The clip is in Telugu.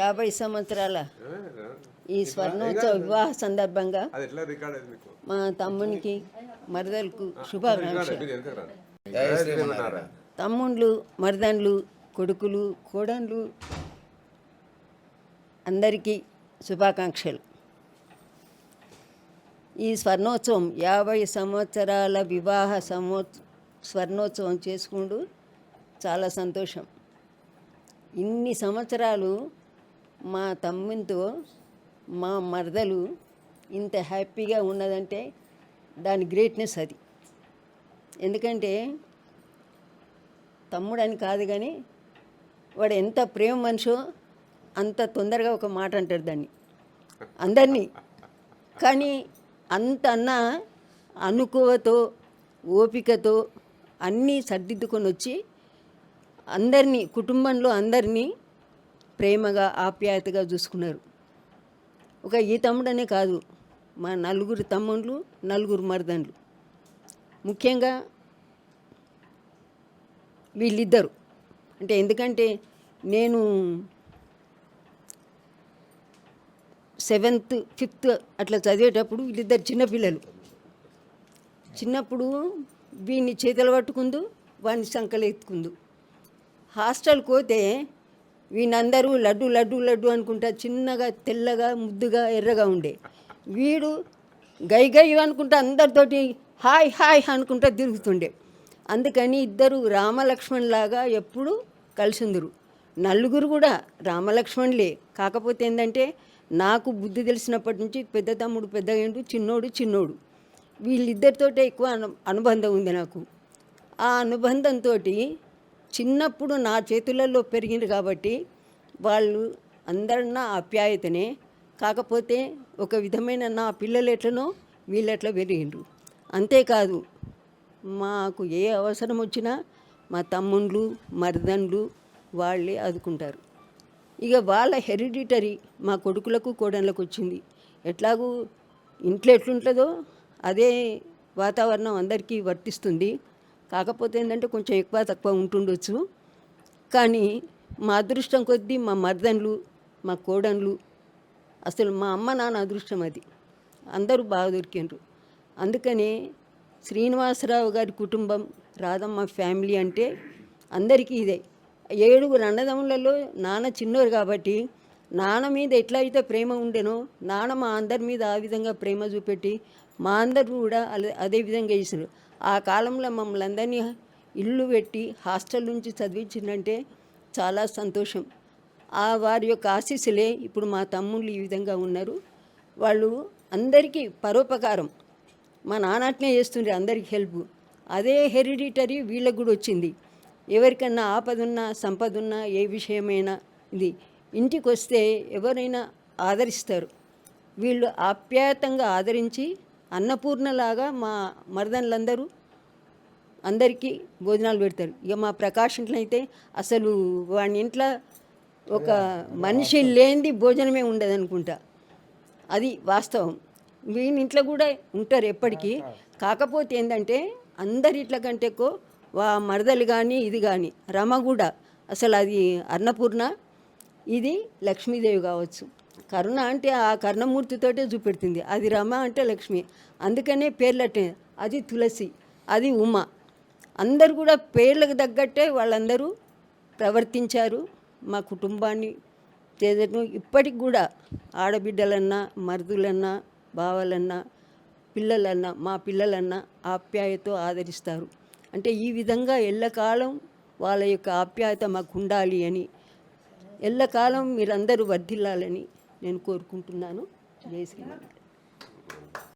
యాభై సంవత్సరాల ఈ స్వర్ణోత్సవ వివాహ సందర్భంగా మా తమ్మునికి మరదలకు శుభాకాంక్షలు. తమ్ముళ్ళు మరదన్లు కొడుకులు కోడన్లు అందరికీ శుభాకాంక్షలు. ఈ స్వర్ణోత్సవం యాభై సంవత్సరాల వివాహ సమో స్వర్ణోత్సవం చేసుకుంటూ చాలా సంతోషం. ఇన్ని సంవత్సరాలు మా తమ్మునితో మా మరదలు ఇంత హ్యాపీగా ఉన్నదంటే దాని గ్రేట్నెస్ అది. ఎందుకంటే తమ్ముడని కాదు కానీ వాడు ఎంత ప్రేమ మనిషో అంత తొందరగా ఒక మాట అంటాడు దాన్ని. అందరినీ. కానీ అంత అన్న అనుకువతో ఓపికతో అన్నీ సర్దిద్దుకొని వచ్చి అందరినీ కుటుంబంలో అందరినీ ప్రేమగా ఆప్యాయతగా చూసుకున్నారు. ఒక ఈ తమ్ముడనే కాదు మా నలుగురు తమ్ముళ్ళు నలుగురు మరదండ్లు ముఖ్యంగా వీళ్ళిద్దరు. అంటే ఎందుకంటే నేను సెవెంత్ ఫిఫ్త్ అట్లా చదివేటప్పుడు వీళ్ళిద్దరు చిన్నపిల్లలు చిన్నప్పుడు వీడిని చేతులు పట్టుకుందు వాడిని సంకలు ఎత్తుకుందు హాస్టల్కి పోతే వీళ్ళందరూ లడ్డు లడ్డు లడ్డు అనుకుంటా చిన్నగా తెల్లగా ముద్దుగా ఎర్రగా ఉండే. వీడు గై గై అనుకుంటా అందరితోటి హాయ్ హాయ్ అనుకుంటా తిరుగుతుండే. అందుకని ఇద్దరు రామలక్ష్మణ్ లాగా ఎప్పుడు కలిసిందరు. నలుగురు కూడా రామలక్ష్మణులే. కాకపోతే ఏంటంటే నాకు బుద్ధి తెలిసినప్పటి నుంచి పెద్ద తమ్ముడు పెద్దగా చిన్నోడు చిన్నోడు. వీళ్ళిద్దరితోటే ఎక్కువ అను అనుబంధం ఉంది నాకు. ఆ అనుబంధంతో చిన్నప్పుడు నా చేతులలో పెరిగింది కాబట్టి వాళ్ళు అందరన్నా ఆప్యాయతనే. కాకపోతే ఒక విధమైన నా పిల్లలు ఎట్లనో వీళ్ళెట్లా పెరిగిండ్రు. అంతేకాదు మాకు ఏ అవసరం వచ్చినా మా తమ్ముళ్ళు మరిదండ్లు వాళ్ళే ఆదుకుంటారు. ఇక వాళ్ళ హెరిడిటరీ మా కొడుకులకు కోడళ్ళకు వచ్చింది. ఎట్లాగూ ఇంట్లో ఎట్లుంటుందో అదే వాతావరణం అందరికీ వర్తిస్తుంది. కాకపోతే ఏంటంటే కొంచెం ఎక్కువ తక్కువ ఉంటుండొచ్చు. కానీ మా అదృష్టం కొద్దీ మా మర్దన్లు మా కోడన్లు అసలు మా అమ్మ నాన్న అదృష్టం అది. అందరూ బాగా దొరికిండ్రు. అందుకనే శ్రీనివాసరావు గారి కుటుంబం రాధమ్మ ఫ్యామిలీ అంటే అందరికీ ఇదే. ఏడుగురు అన్నదమ్ములలో నాన్న చిన్నోరు కాబట్టి నాన్న మీద ఎట్లా అయితే ప్రేమ ఉండేనో నాన్న మా అందరి మీద ఆ విధంగా ప్రేమ చూపెట్టి మా అందరు కూడా అదే విధంగా చేసారు ఆ కాలంలో మమ్మల్ని అందరినీ ఇల్లు పెట్టి హాస్టల్ నుంచి చదివించిందంటే చాలా సంతోషం. ఆ వారి యొక్క ఆశీస్సులే ఇప్పుడు మా తమ్ముళ్ళు ఈ విధంగా ఉన్నారు. వాళ్ళు అందరికీ పరోపకారం. మా నాన్నట్నే చేస్తుండే అందరికి హెల్ప్. అదే హెరిడిటరీ వీళ్ళకు కూడా వచ్చింది. ఎవరికన్నా ఆపదున్నా సంపదున్నా ఏ విషయమైనా ఇది ఇంటికి వస్తే ఎవరైనా ఆదరిస్తారు. వీళ్ళు ఆప్యాయతంగా ఆదరించి అన్నపూర్ణలాగా మా మరదన్లందరూ అందరికీ భోజనాలు పెడతారు. ఇక మా ప్రకాష్ ఇంట్లో అయితే అసలు వాడి ఇంట్లో ఒక మనిషి లేనిది భోజనమే ఉండదు అనుకుంటా అది వాస్తవం. వీని ఇంట్లో కూడా ఉంటారు ఎప్పటికీ. కాకపోతే ఏంటంటే అందరి ఇట్ల కంటే ఎక్కువ వా మరదలు కానీ ఇది కానీ రమ కూడా అసలు అది అన్నపూర్ణ ఇది లక్ష్మీదేవి కావచ్చు. కరుణ అంటే ఆ కర్ణమూర్తితోటే చూపెడుతుంది. అది రమ అంటే లక్ష్మి. అందుకనే పేర్లట్టే. అది తులసి. అది ఉమ. అందరు కూడా పేర్లకు తగ్గట్టే వాళ్ళందరూ ప్రవర్తించారు. మా కుటుంబాన్ని చేదటం. ఇప్పటికి కూడా ఆడబిడ్డలన్నా మరుదులన్నా బావలన్నా పిల్లలన్నా మా పిల్లలన్నా ఆప్యాయతో ఆదరిస్తారు. అంటే ఈ విధంగా ఎల్లకాలం వాళ్ళ యొక్క ఆప్యాయత మాకు ఉండాలి అని ఎల్లకాలం మీరందరూ వర్ధిల్లాలని నేను కోరుకుంటున్నాను. జై శ్రీరామ్.